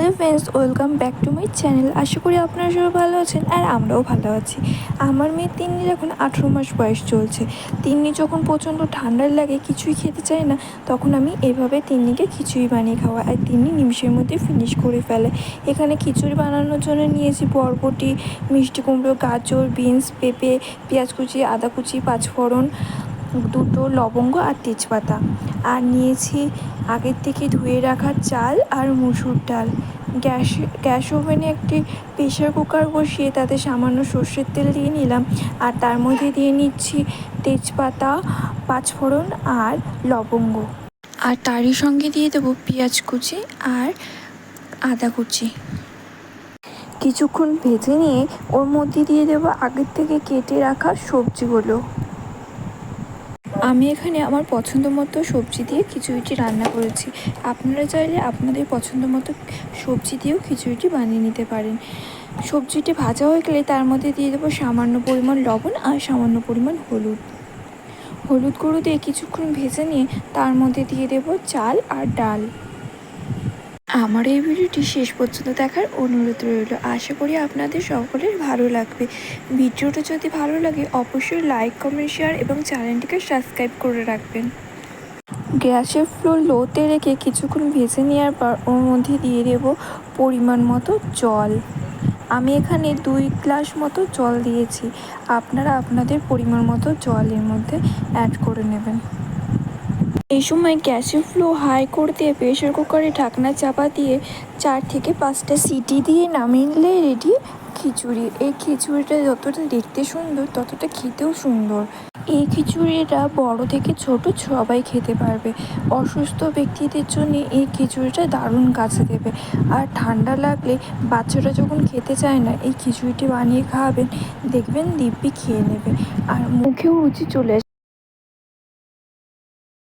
Hello friends, welcome back to my channel. আশা করি আপনারা সবাই ভালো আছেন আর আমরাও ভালো আছি। আমার মেয়ে তিন্নির এখন আঠেরো মাস বয়স চলছে, তিন্নি যখন প্রচণ্ড ঠান্ডার লাগে, কিছুই খেতে চায় না, তখন আমি এভাবে তিন্নিকে খিচুড়ি বানিয়ে খাওয়া আর তিন্নি নিমিষের মধ্যে ফিনিশ করে ফেলে। এখানে খিচুড়ি বানানোর জন্য নিয়েছি বরবটি, মিষ্টি কুমড়ো, গাজর, বিনস, পেঁপে, পেঁয়াজ কুচি, আদা কুচি, পাঁচফোড়ন দুটো লবঙ্গ আর তেজপাতা। আর নিয়েছি আগের থেকে ধুয়ে রাখা চাল আর মুসুর ডাল। গ্যাস গ্যাস ওভেনে একটি প্রেশার কুকার বসিয়ে তাতে সামান্য সর্ষের তেল দিয়ে নিলাম। আর তার মধ্যে দিয়ে নিচ্ছি তেজপাতা, পাঁচফোড়ন আর লবঙ্গ। আর তারই সঙ্গে দিয়ে দেবো পেঁয়াজ কুচি আর আদা কুচি। কিছুক্ষণ ভেজে নিয়ে ওর মধ্যে দিয়ে দেবো আগের থেকে কেটে রাখা সবজিগুলো। আমি এখানে আমার পছন্দ মতো সবজি দিয়ে খিচুড়িটি রান্না করেছি। আপনারা চাইলে আপনাদের পছন্দ মতো সবজি দিয়েও খিচুড়িটি বানিয়ে নিতে পারেন। সবজিটি ভাজা হয়ে গেলে তার মধ্যে দিয়ে দেবো সামান্য পরিমাণ লবণ আর সামান্য পরিমাণ হলুদ। হলুদ গুঁড়ো দিয়ে কিছুক্ষণ ভেজে নিয়ে তার মধ্যে দিয়ে দেবো চাল আর ডাল। আমার এই ভিডিওটি শেষ পর্যন্ত দেখার অনুরোধ রইল। আশা করি আপনাদের সকলের ভালো লাগবে। ভিডিওটা যদি ভালো লাগে, অবশ্যই লাইক, কমেন্ট, শেয়ার এবং চ্যানেলটিকে সাবস্ক্রাইব করে রাখবেন। গ্যাসের ফ্লোর লোতে রেখে কিছুক্ষণ ভেজে নেওয়ার পর ওর মধ্যে দিয়ে দেব পরিমাণ মতো জল। আমি এখানে দুই গ্লাস মতো জল দিয়েছি। আপনারা আপনাদের পরিমাণ মতো জল এর মধ্যে অ্যাড করে নেবেন। এই সময় গ্যাসের ফ্লো হাই করে দিয়ে প্রেশার কুকারে ঢাকনা চাপা দিয়ে চার থেকে পাঁচটা সিটি দিয়ে নামিয়ে নিলে রেডি খিচুড়ি। এই খিচুড়িটা যতটা দেখতে সুন্দর, ততটা খেতেও সুন্দর। এই খিচুড়িটা বড় থেকে ছোট সবাই খেতে পারবে। অসুস্থ ব্যক্তিদের জন্য এই খিচুড়িটা দারুণ কাছে দেবে। আর ঠান্ডা লাগলে বাচ্চারা যখন খেতে চায় না, এই খিচুড়িটি বানিয়ে খাওয়াবেন, দেখবেন দিব্যি খেয়ে নেবে। আর মুখেও রুচি চলে